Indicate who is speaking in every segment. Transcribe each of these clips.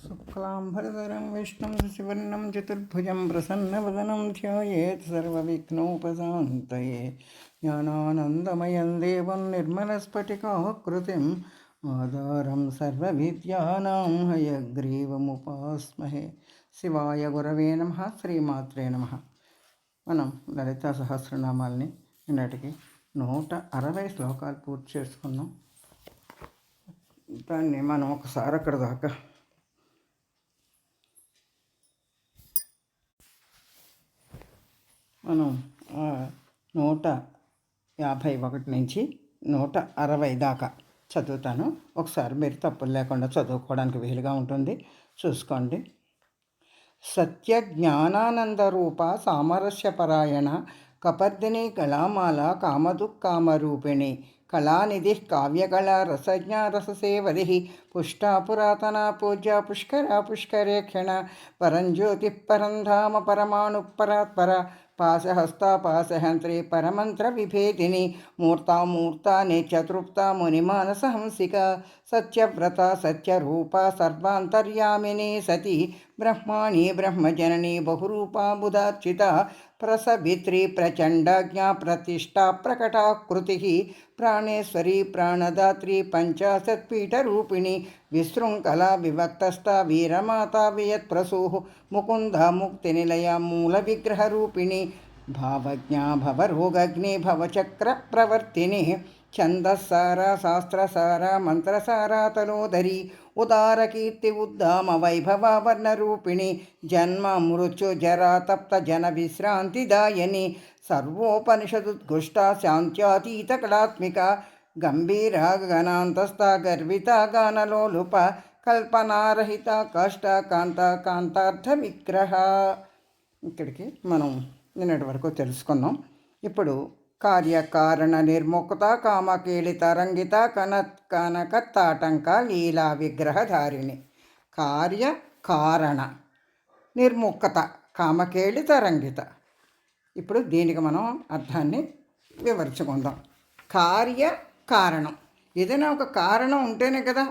Speaker 1: शुक्लाम्बरधरं विष्णुं शशिवर्णं चतुर्भुजं प्रसन्नवदनं ध्यायेत् सर्वविघ्नोपशान्तये ज्ञानानन्दमयं देवं निर्मलस्फटिकाकृतिम् आधारं सर्वविद्यानां हयग्रीवमुपास्महे శివాయ గురవే నమ శ్రీమాత్రే నమ మనం లలితా సహస్రనామాల్ని నిన్నటికి నూట అరవై శ్లోకాలు పూర్తి చేసుకున్నాం దాన్ని మనం ఒకసారి అక్కడ దాకా మనం నూట యాభై ఒకటి నుంచి నూట అరవై దాకా చదువుతాను. ఒకసారి మీరు తప్పులు లేకుండా చదువుకోవడానికి వీలుగా ఉంటుంది. చూసుకోండి. సత్య జ్ఞానానంద రూప సామరస్యపరాయణ కపర్దిని కళామాల కామదుఃకామరూపిణి కళానిధి కావ్యకళా రసజ్ఞ రససేవది పుష్టా పురాతన పూజ్య పుష్కర పుష్కరేక్షణ పరంజ్యోతి పరంధామ పరమాణు పరాత్పర पाशहस्ता पाशहंत्री परमंत्र विभेदिनी मूर्ता मूर्ता ने चतृप्ता मुनिमानसहंसिका सत्यव्रता सत्यरूपा सर्वान्तर्यामिनी सती ब्रह्माणि ब्रह्मजननी बहुरूपा बुधार्चिता प्रसभित्री प्रचण्डाज्ञा प्रतिष्ठा प्रकटा कृतिः प्राणेश्वरी प्राणदात्री पञ्चाशत्पीठरूपिणी, विशृङ्खला विभक्तस्था वीरमाता वियत्प्रसूः, मुकुन्दा मुक्तिनिलया मूलविग्रहरूपिणी, भावज्ञा भवरोगग्नि ఛందస్సార శాస్త్రసార మంత్రసార తలోదరి ఉదార కీర్తి ఉద్దామ వైభవ వర్ణరూపిణి జన్మ మృత్యు జరా తప్త జన విశ్రాంతిదాయని సర్వోపనిషదుద్ఘుష్ట శాంత్యాతీత కళాత్మిక గంభీర గణాంతస్థ గర్విత గానలోలుప కల్పనారహిత కష్ట కాంత కాంతార్థ విగ్రహ ఇక్కడికి మనం నిన్నటి వరకు తెలుసుకున్నాం. ఇప్పుడు కార్యకారణ నిర్ముక్త కామకేళిత రంగిత కన కనక తాటంక లీలా విగ్రహధారిణి. కార్య కారణ నిర్ముక్త కామకేళిత రంగిత. ఇప్పుడు దీనికి మనం అర్థాన్ని వివరించుకుందాం. కార్య కారణం ఏదైనా ఒక కారణం ఉంటేనే కదా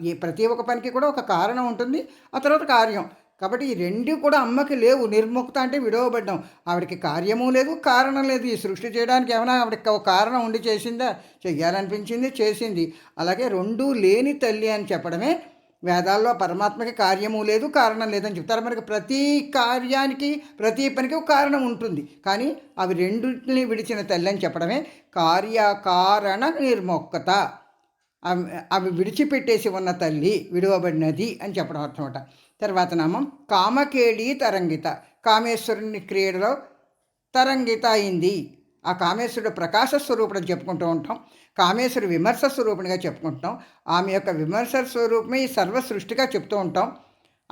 Speaker 1: ఈ ప్రతి ఒక్క పనికి కూడా ఒక కారణం ఉంటుంది ఆ తర్వాత కార్యం. కాబట్టి ఈ రెండు కూడా అమ్మకి లేవు. నిర్ముక్త అంటే విడవబడ్డాం. ఆవిడకి కార్యము లేదు కారణం లేదు. ఈ సృష్టి చేయడానికి ఏమైనా ఆవిడకి ఒక కారణం ఉండి చేసిందా? చెయ్యాలనిపించింది చేసింది. అలాగే రెండూ లేని తల్లి అని చెప్పడమే వేదాల్లో పరమాత్మకి కార్యము లేదు కారణం లేదని చెప్తారు. మనకి ప్రతి కార్యానికి ప్రతి పనికి ఒక కారణం ఉంటుంది. కానీ అవి రెండింటిని విడిచిన తల్లి అని చెప్పడమే కార్యకారణ నిర్మొక్కత అవి అవి విడిచిపెట్టేసి ఉన్న తల్లి విడువబడినది అని చెప్పడం అర్థమట తర్వాత నామం కామకేళి తరంగిత. కామేశ్వరుని క్రీడలో తరంగిత అయింది. ఆ కామేశ్వరుడు ప్రకాశ స్వరూపుడు చెప్పుకుంటూ ఉంటాం. కామేశ్వరుడు విమర్శ స్వరూపునిగా చెప్పుకుంటాం. ఆమె యొక్క విమర్శ స్వరూపమే ఈ సర్వ సృష్టిగా చెప్తూ ఉంటాం.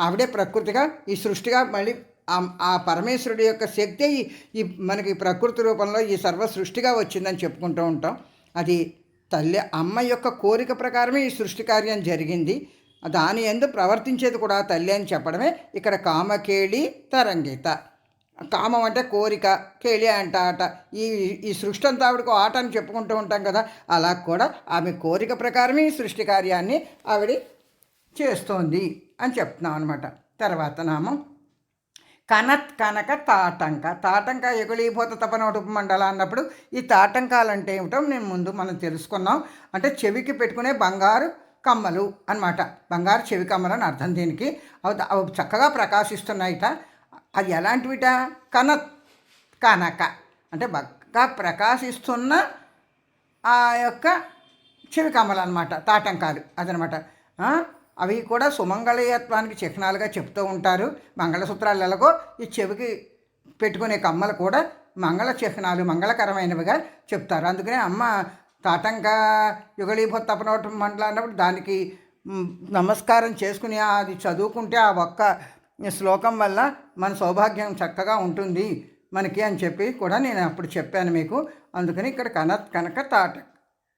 Speaker 1: ఆవిడే ప్రకృతిగా ఈ సృష్టిగా మళ్ళీ ఆ- పరమేశ్వరుడి యొక్క శక్తి ఈ- ఈ మనకి ప్రకృతి రూపంలో ఈ సర్వ సృష్టిగా వచ్చిందని చెప్పుకుంటూ ఉంటాం. అది తల్లి అమ్మ యొక్క కోరిక ప్రకారమే ఈ సృష్టి కార్యం జరిగింది. దాని ఎందు ప్రవర్తించేది కూడా తల్లి అని చెప్పడమే. ఇక్కడ కామకేళి తరంగిత. కామం అంటే కోరిక కేళి అంట ఆట. ఈ ఈ సృష్టి అంతా ఆవిడకు ఆట అని చెప్పుకుంటూ ఉంటాం కదా అలా కూడా ఆమె కోరిక ప్రకారమే ఈ సృష్టి కార్యాన్ని ఆవిడ చేస్తోంది అని చెప్తున్నాం అనమాట తర్వాత నామం కనత్ కనక తాటంక. తాటంక ఎగుళీభూత తపన ఉపమండల అన్నప్పుడు ఈ తాటంకాలు అంటే ఏమిటో నేను ముందు మనం తెలుసుకున్నాం. అంటే చెవికి పెట్టుకునే బంగారు కమ్మలు అన్నమాట. బంగారు చెవి కమ్మలు అని అర్థం దీనికి. అవి అవి చక్కగా ప్రకాశిస్తున్నాయిట. అది ఎలాంటివిట? కన కనక. అంటే బాగా ప్రకాశిస్తున్న ఆ యొక్క చెవి కమ్మలు అనమాట తాటంకాలు అదనమాట. అవి కూడా సుమంగళయత్వానికి చిహ్నాలుగా చెప్తూ ఉంటారు. మంగళసూత్రాలు ఎలాగో ఈ చెవికి పెట్టుకునే కమ్మలు కూడా మంగళ చిహ్నాలు మంగళకరమైనవిగా చెప్తారు. అందుకనే అమ్మ తాటంగా యుగళీభూత తపనోట మండలం అన్నప్పుడు దానికి నమస్కారం చేసుకుని అది చదువుకుంటే ఆ ఒక్క శ్లోకం వల్ల మన సౌభాగ్యం చక్కగా ఉంటుంది మనకి అని చెప్పి కూడా నేను అప్పుడు చెప్పాను మీకు. అందుకని ఇక్కడ కన కనక తాట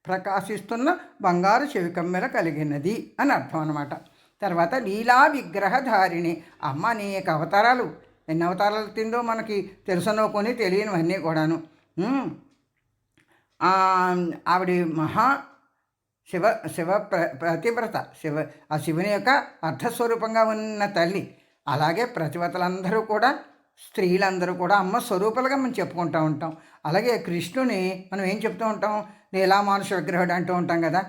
Speaker 1: ప్రకాశిస్తున్న బంగారు చెవి కమ్మెల కలిగినది అని అర్థం అనమాట తర్వాత లీలా విగ్రహధారిణి. అమ్మ అనేక అవతారాలు. ఎన్ని అవతారాలు తిందో మనకి తెలుసనుకొని తెలియనివన్నీ కూడాను. ఆవిడ మహా శివ శివ ప్ర ప్రతివ్రత. శివ ఆ శివుని యొక్క అర్థస్వరూపంగా ఉన్న తల్లి. అలాగే ప్రతివ్రతలందరూ కూడా స్త్రీలందరూ కూడా అమ్మ స్వరూపాలుగా మనం చెప్పుకుంటూ ఉంటాం. అలాగే కృష్ణుని మనం ఏం చెప్తూ ఉంటాం? నీలామానుష విగ్రహుడు అంటూ ఉంటాం కదా.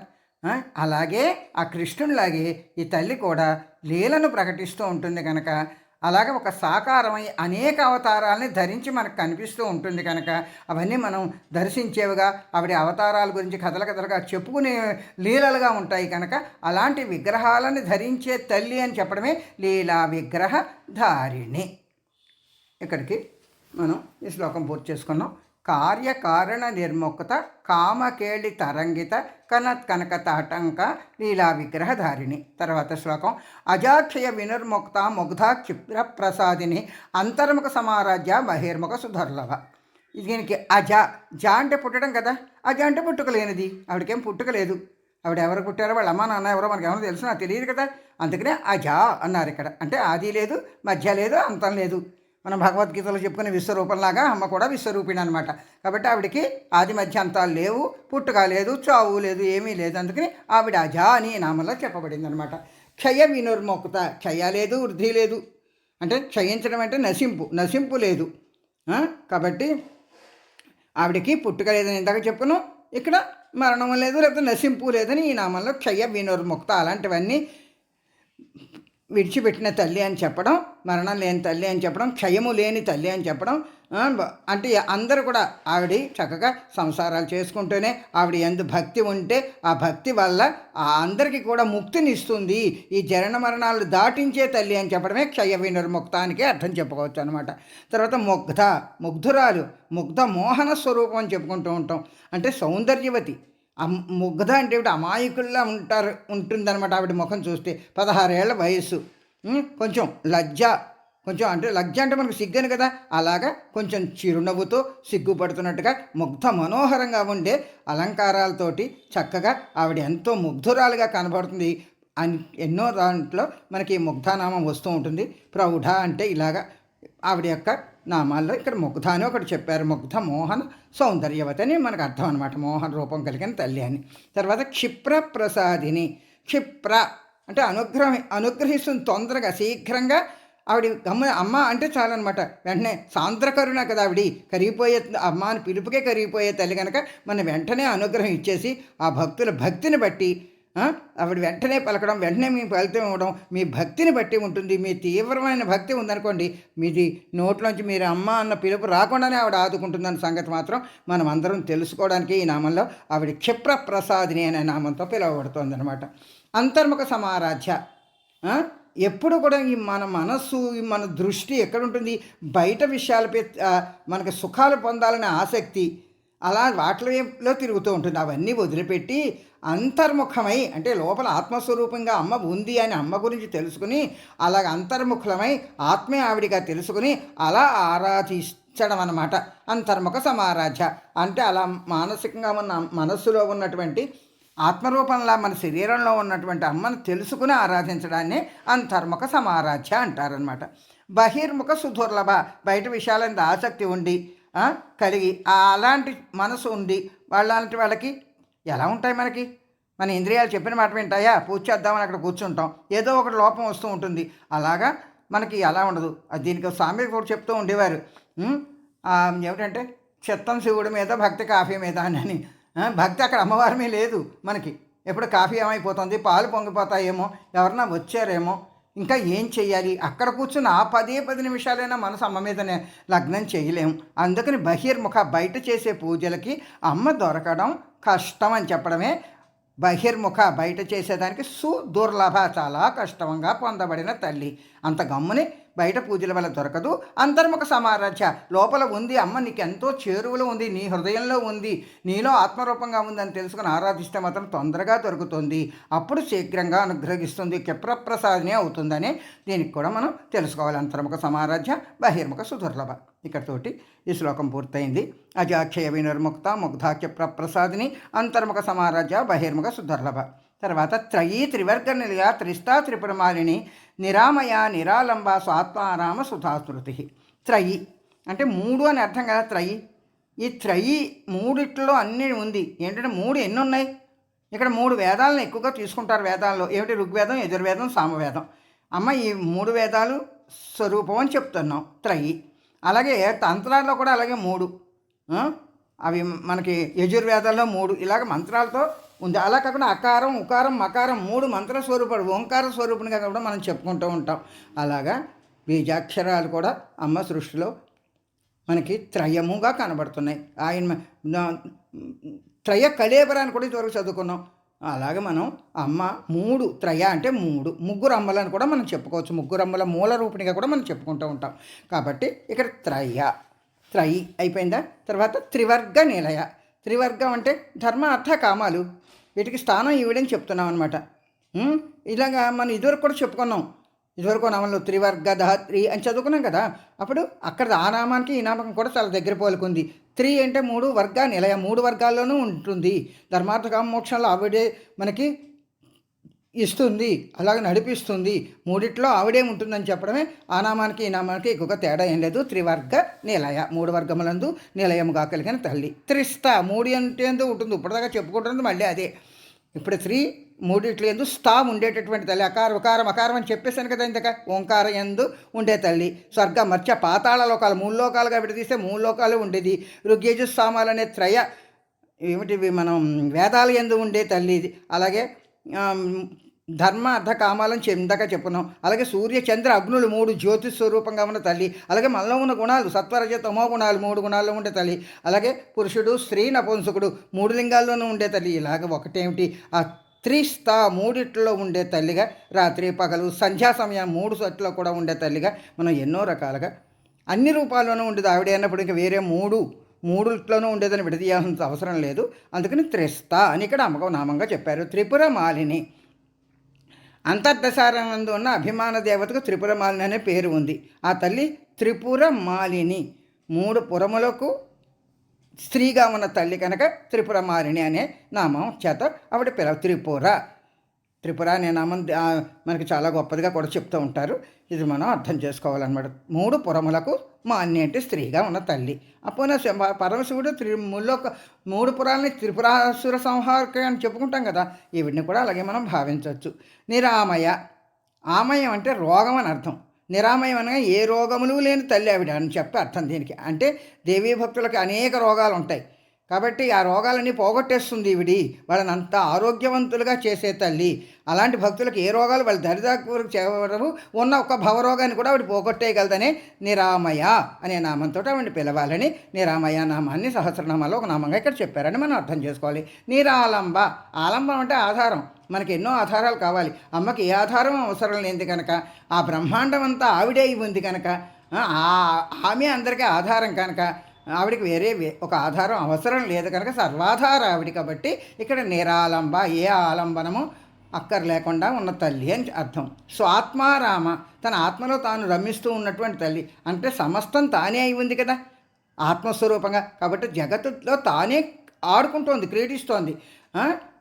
Speaker 1: అలాగే ఆ కృష్ణునిలాగే ఈ తల్లి కూడా లీలను ప్రకటిస్తూ ఉంటుంది కనుక అలాగే ఒక సాకారమై అనేక అవతారాలని ధరించి మనకు కనిపిస్తూ ఉంటుంది కనుక అవన్నీ మనం దర్శించేవిగా ఆవిడ అవతారాల గురించి కథల కథలుగా చెప్పుకునే లీలలుగా ఉంటాయి కనుక అలాంటి విగ్రహాలను ధరించే తల్లి అని చెప్పడమే లీలా విగ్రహ ధారిణి ఇక్కడికి మనం ఈ శ్లోకం పూర్తి చేసుకున్నాం. కార్యకారణ నిర్ముక్త కామకేళి తరంగిత కనత్ కనకతాటంక లీలా విగ్రహధారిణి. తర్వాత శ్లోకం అజాక్షయ వినుర్ముక్త ముగ్ధ క్షిప్ర ప్రసాదిని అంతర్ముఖ సమారాజ్య బహిర్ముఖ సుధర్లభ. దీనికి అజ జ అంటే పుట్టడం కదా? అజ అంటే పుట్టుకలేనిది ఆవిడకేం పుట్టుకలేదు ఆవిడ ఎవరు పుట్టారో వాళ్ళ అమ్మ నాన్న ఎవరో మనకి ఏమైనా తెలుసు నాకు తెలియదు కదా. అందుకనే అజా అన్నారు ఇక్కడ. అంటే ఆది లేదు మధ్య లేదు అంతం లేదు. మనం భగవద్గీతలో చెప్పుకునే విశ్వరూపంలాగా అమ్మ కూడా విశ్వరూపిణి అనమాట కాబట్టి ఆవిడకి ఆది మధ్య అంతాలు లేవు పుట్టుక లేదు చావు లేదు ఏమీ లేదు. అందుకని ఆవిడ అజా అని ఈ నామంలో చెప్పబడింది అనమాట క్షయ వినుర్ముక్త క్షయ లేదు వృద్ధి లేదు. అంటే క్షయించడం అంటే నశింపు నశింపు లేదు. కాబట్టి ఆవిడకి పుట్టుక లేదని ఇందాక చెప్పును ఇక్కడ మరణం లేదు లేకపోతే నశింపు లేదని ఈ నామంలో క్షయ వినుర్ముక్త అలాంటివన్నీ విడిచిపెట్టిన తల్లి అని చెప్పడం మరణం లేని తల్లి అని చెప్పడం క్షయము లేని తల్లి అని చెప్పడం అంటే అందరూ కూడా ఆవిడ చక్కగా సంసారాలు చేసుకుంటూనే ఆవిడ ఎందు భక్తి ఉంటే ఆ భక్తి వల్ల ఆ అందరికీ కూడా ముక్తినిస్తుంది. ఈ జరణ మరణాలు దాటించే తల్లి అని చెప్పడమే క్షయ వినిర్ముక్తానికి అర్థం చెప్పుకోవచ్చు అనమాట తర్వాత ముగ్ధ ముగ్ధురాలు ముగ్ధ మోహన స్వరూపం అని చెప్పుకుంటూ ఉంటాం. అంటే సౌందర్యవతి ముగ్ధ అంటే ఇప్పుడు అమాయకుల్లా ఉంటారు ఉంటుందన్నమాట ఆవిడ ముఖం చూస్తే. పదహారేళ్ళ వయస్సు. కొంచెం లజ్జ. కొంచెం అంటే లజ్జ అంటే మనకు సిగ్గను కదా. అలాగా కొంచెం చిరునవ్వుతో సిగ్గుపడుతున్నట్టుగా ముగ్ధ మనోహరంగా ఉండే అలంకారాలతోటి చక్కగా ఆవిడ ఎంతో ముగ్ధురాలుగా కనబడుతుంది. అని ఎన్నో దాంట్లో మనకి ముగ్ధానామం వస్తూ ఉంటుంది. ప్రౌఢ అంటే ఇలాగా ఆవిడ యొక్క నామాల్లో ఇక్కడ ముగ్ధ అని ఒకటి చెప్పారు. ముగ్ధ మోహన సౌందర్యవతి అని మనకు అర్థం అనమాట మోహన రూపం కలిగిన తల్లి అని. తర్వాత క్షిప్ర ప్రసాదిని క్షిప్ర అంటే అనుగ్రహం అనుగ్రహిస్తుంది తొందరగా శీఘ్రంగా. ఆవిడ గమ్మ అమ్మ అంటే చాలన్నమాట. వెంటనే సాంద్రకరుణ కదా ఆవిడ. కరిగిపోయే అమ్మ అని పిలుపుకే కరిగిపోయే తల్లి కనుక మన వెంటనే అనుగ్రహం ఇచ్చేసి ఆ భక్తుల భక్తిని బట్టి ఆవిడ వెంటనే పలకడం వెంటనే మీ ఫలితం ఇవ్వడం మీ భక్తిని బట్టి ఉంటుంది. మీ తీవ్రమైన భక్తి ఉందనుకోండి మీది నోట్లోంచి మీరు అమ్మ అన్న పిలుపు రాకుండానే ఆవిడ ఆదుకుంటుందన్న సంగతి మాత్రం మనం అందరం తెలుసుకోవడానికి ఈ నామంలో ఆవిడ క్షిప్ర ప్రసాదిని అనే నామంతో పిలువబడుతుందన్నమాట. అంతర్ముఖ సమారాధ్య. ఎప్పుడు కూడా ఈ మన మనస్సు మన దృష్టి ఎక్కడుంటుంది? బయట విషయాలపై మనకు సుఖాలు పొందాలనే ఆసక్తి అలా వాటిలో తిరుగుతూ ఉంటుంది. అవన్నీ వదిలిపెట్టి అంతర్ముఖమై అంటే లోపల ఆత్మస్వరూపంగా అమ్మ ఉంది అని అమ్మ గురించి తెలుసుకుని అలాగ అంతర్ముఖమై ఆత్మే ఆవిడిగా తెలుసుకుని అలా ఆరాధించడం అన్నమాట. అంతర్ముఖ సమారాధ్య. అంటే అలా మానసికంగా ఉన్న మనస్సులో ఉన్నటువంటి ఆత్మరూపంలా మన శరీరంలో ఉన్నటువంటి అమ్మను తెలుసుకుని ఆరాధించడాన్ని అంతర్ముఖ సమారాధ్య అంటారనమాట బహిర్ముఖ సుదుర్లభ బయట విషయాలంత ఆసక్తి ఉండి కలిగి అలాంటి మనసు ఉండి వాళ్ళంటి వాళ్ళకి ఎలా ఉంటాయి మనకి? మన ఇంద్రియాలు చెప్పిన మాట వింటాయా? పూజ చేద్దామని అక్కడ కూర్చుంటాం. ఏదో ఒకటి లోపం వస్తూ ఉంటుంది. అలాగా మనకి అలా ఉండదు. దీనికి స్వామి కూడా చెప్తూ ఉండేవారు. ఏమిటంటే చిత్తం శివుడి మీద భక్తి కాఫీ మీద అని భక్తి అక్కడ అమ్మవారి లేదు మనకి. ఎప్పుడు కాఫీ ఏమైపోతుంది? పాలు పొంగిపోతాయేమో? ఎవరన్నా వచ్చారేమో? ఇంకా ఏం చేయాలి అక్కడ కూర్చున్న ఆ పదే పది నిమిషాలైనా మనసు అమ్మ మీదనే లగ్నం చేయలేము అందుకని బహిర్ముఖ బయట చేసే పూజలకి అమ్మ దొరకడం కష్టం అని చెప్పడమే. బహిర్ముఖ బయట చేసేదానికి సుదుర్లభ చాలా కష్టంగా పొందబడిన తల్లి. అంత గమ్ముని బయట పూజల వల్ల దొరకదు. అంతర్ముఖ సమారాధ్య. లోపల ఉంది అమ్మ నీకెంతో చేరువలో ఉంది నీ హృదయంలో ఉంది నీలో ఆత్మరూపంగా ఉందని తెలుసుకుని ఆరాధిస్తే మాత్రం తొందరగా దొరుకుతుంది. అప్పుడు శీఘ్రంగా అనుగ్రహిస్తుంది క్షిప్రప్రసాదిని అవుతుందని దీనికి కూడా మనం తెలుసుకోవాలి. అంతర్ముఖ సమారాధ్య బహిర్ముఖ సుదుర్లభ ఇక్కడతోటి ఈ శ్లోకం పూర్తయింది. అజాక్షయ వినిర్ముక్త ముగ్ధాఖ్య ప్రసాదిని అంతర్ముఖ సమారాజ్య బహిర్ముఖ సుదుర్లభ తర్వాత త్రయీ త్రివర్గ నిలయ త్రిస్తా త్రిపురమాలిని నిరామయ నిరాలంబ స్వాత్మారామ సుధాస్మృతి త్రయి. అంటే మూడు అని అర్థం కదా త్రయి. ఈ త్రయి మూడిట్లో అన్ని ఉంది. ఏంటంటే మూడు ఎన్ని ఉన్నాయి ఇక్కడ మూడు వేదాలను ఎక్కువగా తీసుకుంటారు వేదాల్లో. ఏమిటి? ఋగ్వేదం యజుర్వేదం సామవేదం. అమ్మ ఈ మూడు వేదాలు స్వరూపం అని చెప్తున్నాం. త్రయి. అలాగే తంత్రాల్లో కూడా అలాగే మూడు. అవి మనకి యజుర్వేదాల్లో మూడు. ఇలాగ మంత్రాలతో ఉంది. అలా కాకుండా అకారం ఉకారం మకారం మూడు మంత్ర స్వరూపుడు ఓంకార స్వరూపునిగా కూడా మనం చెప్పుకుంటూ ఉంటాం. అలాగా బీజాక్షరాలు కూడా అమ్మ సృష్టిలో మనకి త్రయముగా కనబడుతున్నాయి. ఆయన త్రయ కలేబరాన్ని కూడా ఇంతవరకు చదువుకున్నాం. అలాగే మనం అమ్మ మూడు త్రయ అంటే మూడు ముగ్గురు అమ్మలని కూడా మనం చెప్పుకోవచ్చు. ముగ్గురు అమ్మల మూల రూపిణిగా కూడా మనం చెప్పుకుంటూ ఉంటాం. కాబట్టి ఇక్కడ త్రయ త్రయి అయిపోయిందా? తర్వాత త్రివర్గ నిలయ. త్రివర్గం అంటే ధర్మ అర్థ కామాలు. వీటికి స్థానం ఇవ్వడని చెప్తున్నాం అనమాట ఇలాగా మనం ఇదివరకు కూడా చెప్పుకున్నాం. ఇదివరకు నామంలో త్రివర్గ ధాత్రి అని చదువుకున్నాం కదా. అప్పుడు అక్కడ ఆ నామానికి ఈ నామకం కూడా చాలా దగ్గర పోలుకుంది. త్రీ అంటే మూడు వర్గ నిలయ మూడు వర్గాల్లోనూ ఉంటుంది. ధర్మార్థ కామ మోక్షంలో ఆవిడే మనకి ఇస్తుంది అలాగే నడిపిస్తుంది. మూడిట్లో ఆవిడే ఉంటుందని చెప్పడమే ఆ నామానికి ఈ నామానికి ఎక్కువగా తేడా ఏం లేదు. త్రివర్గ నిలయ మూడు వర్గములందు నిలయముగా కలిగిన తల్లి. త్రిస్త మూడు అంటే ఎందు ఉంటుంది. ఇప్పటిదాకా చెప్పుకుంటుంది మళ్ళీ అదే. ఇప్పుడు త్రీ మూడిట్లు ఎందు స్థా ఉండేటటువంటి తల్లి. అకార ఉకారం అకారం అని చెప్పేశాను కదా ఇంతక ఓంకార ఎందు ఉండే తల్లి. స్వర్గ మర్చ పాతాళ లోకాలు మూడు లోకాలుగా విడదీస్తే మూడు లోకాలు ఉండేది. రుగ్యజు అనే త్రయ ఏమిటి మనం వేదాలు ఎందు ఉండే తల్లి ఇది. అలాగే ధర్మ అర్థ కామాలను ఇందాక చెప్పున్నాం అలాగే సూర్య చంద్ర అగ్నులు మూడు జ్యోతి స్వరూపంగా ఉన్న తల్లి. అలాగే మనలో ఉన్న గుణాలు సత్వరజ తమో గుణాలు మూడు గుణాల్లో ఉండే తల్లి. అలాగే పురుషుడు స్త్రీ నపుంసకుడు మూడు లింగాల్లోనూ ఉండే తల్లి. ఇలాగ ఒకటేమిటి? ఆ త్రిస్తా మూడిట్లో ఉండే తల్లిగా రాత్రి పగలు సంధ్యా సమయం మూడు సట్లో కూడా ఉండే తల్లిగా మనం ఎన్నో రకాలుగా అన్ని రూపాల్లోనూ ఉండేది. ఆవిడ అన్నప్పుడు ఇంకా వేరే మూడు మూడుట్లోనూ ఉండేదని విడదీయాల్సిన అవసరం లేదు. అందుకని త్రిస్తా అని ఇక్కడ అమ్మకం నామంగా చెప్పారు. త్రిపుర మాలిని. అంతర్దశానందు ఉన్న అభిమాన దేవతకు త్రిపుర మాలిని అనే పేరు ఉంది. ఆ తల్లి త్రిపుర మాలిని మూడు పురములకు స్త్రీగా ఉన్న తల్లి కనుక త్రిపుర మాలిని అనే నామం చేత ఆవిడ పిలవ త్రిపుర. త్రిపుర అనే నామం మనకి చాలా గొప్పదిగా కూడా చెప్తూ ఉంటారు. ఇది మనం అర్థం చేసుకోవాలన్నమాట. మూడు పురములకు మాన్య అంటే స్త్రీగా ఉన్న తల్లి. అప్పుడు పరమశివుడు త్రి ముల్లోక మూడు పురాలని త్రిపురాసుర సంహారక అని చెప్పుకుంటాం కదా వీటిని కూడా అలాగే మనం భావించవచ్చు. నిరామయ. ఆమయం అంటే రోగం అని అర్థం. నిరామయం అనగా ఏ రోగములు లేని తల్లి ఆవిడ అని చెప్పి అర్థం దీనికి. అంటే దేవీ భక్తులకు అనేక రోగాలు ఉంటాయి కాబట్టి ఆ రోగాలన్నీ పోగొట్టేస్తుంది ఈవిడి. వాళ్ళని అంత ఆరోగ్యవంతులుగా చేసే తల్లి. అలాంటి భక్తులకు ఏ రోగాలు వాళ్ళ దరిదాకు చేరవు ఉన్న ఒక భవరోగాన్ని కూడా ఆవిడ పోగొట్టేయగలదనే నిరామయ అనే నామంతో ఆవిడ పిలవాలని నిరామయ నామాన్ని సహస్రనామాలో ఒక నామంగా ఇక్కడ చెప్పారని మనం అర్థం చేసుకోవాలి. నిరాలంబ. ఆలంబం అంటే ఆధారం. మనకి ఎన్నో ఆధారాలు కావాలి. అమ్మకి ఏ ఆధారం అవసరం లేనిది కనుక ఆ బ్రహ్మాండం అంతా ఆవిడే అయి ఉంది కనుక ఆ ఆమె అందరికీ ఆధారం కనుక ఆవిడికి వేరే వే- ఒక ఆధారం అవసరం లేదు కనుక సర్వాధార ఆవిడ కాబట్టి ఇక్కడ నిరాలంబ ఏ ఆలంబనము అక్కర్లేకుండా ఉన్న తల్లి అని అర్థం. స్వాత్మారామ తన ఆత్మలో తాను రమిస్తూ ఉన్నటువంటి తల్లి అంటే సమస్తం తానే అయి ఉంది కదా. ఆత్మస్వరూపంగా కాబట్టి జగత్తులో తానే ఆడుకుంటోంది క్రీడిస్తోంది.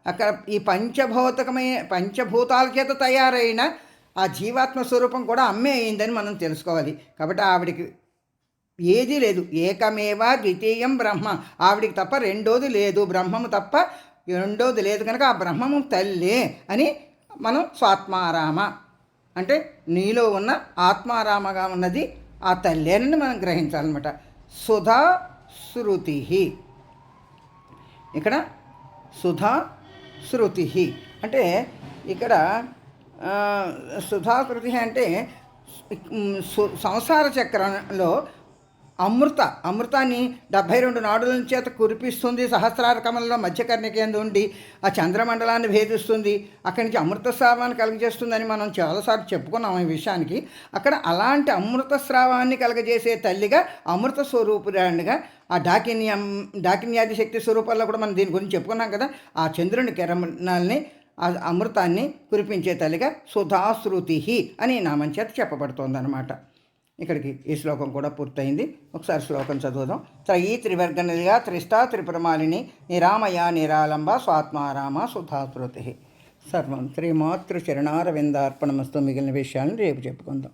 Speaker 1: అక్కడ ఈ పంచభౌతికమైన పంచభూతాల చేత తయారైన ఆ జీవాత్మ స్వరూపం కూడా అమ్మే అయిందని మనం తెలుసుకోవాలి. కాబట్టి ఆవిడికి ఏదీ లేదు. ఏకమేవా ద్వితీయం బ్రహ్మ. ఆవిడికి తప్ప రెండోది లేదు. బ్రహ్మము తప్ప రెండోది లేదు కనుక ఆ బ్రహ్మము తల్లే అని మనం స్వాత్మారామ. అంటే నీలో ఉన్న ఆత్మారామగా ఉన్నది ఆ తల్లి అని మనం గ్రహించాలన్నమాట. సుధా శృతి ఇక్కడ సుధా శృతి అంటే ఇక్కడ సుధా శృతి అంటే సంసార చక్రంలో అమృత అమృతాన్ని డెబ్భై రెండు నాడుల చేత కురిపిస్తుంది సహస్రార కమలంలో మధ్యకర్ణికేందు ఉండి ఆ చంద్రమండలాన్ని భేదిస్తుంది. అక్కడి నుంచి అమృత స్రావాన్ని కలుగజేస్తుందని మనం చాలాసార్లు చెప్పుకున్నాం ఈ విషయానికి. అక్కడ అలాంటి అమృత స్రావాన్ని కలగజేసే తల్లిగా అమృత స్వరూపురాండిగా ఆ డాకిన్యం డాకిన్యాది శక్తి స్వరూపాల్లో కూడా మనం దీని గురించి చెప్పుకున్నాం కదా ఆ చంద్రుని కిరణాలని ఆ అమృతాన్ని కురిపించే తల్లిగా సుధాశ్రుతి అని నామం చేత చెప్పబడుతోందన్నమాట. ఇక్కడికి ఈ శ్లోకం కూడా పూర్తయింది. ఒకసారి శ్లోకం చదువుదాం. త్రయీ త్రివర్గనిగా త్రిష్టా త్రిపురమాలిని నిరామయ నిరాలంబ స్వాత్మారామ సుధాశ్రుతి సర్వం శ్రీమాతృ చరణారవిందార్పణమస్తు మిగిలిన విషయాలను రేపు చెప్పుకుందాం.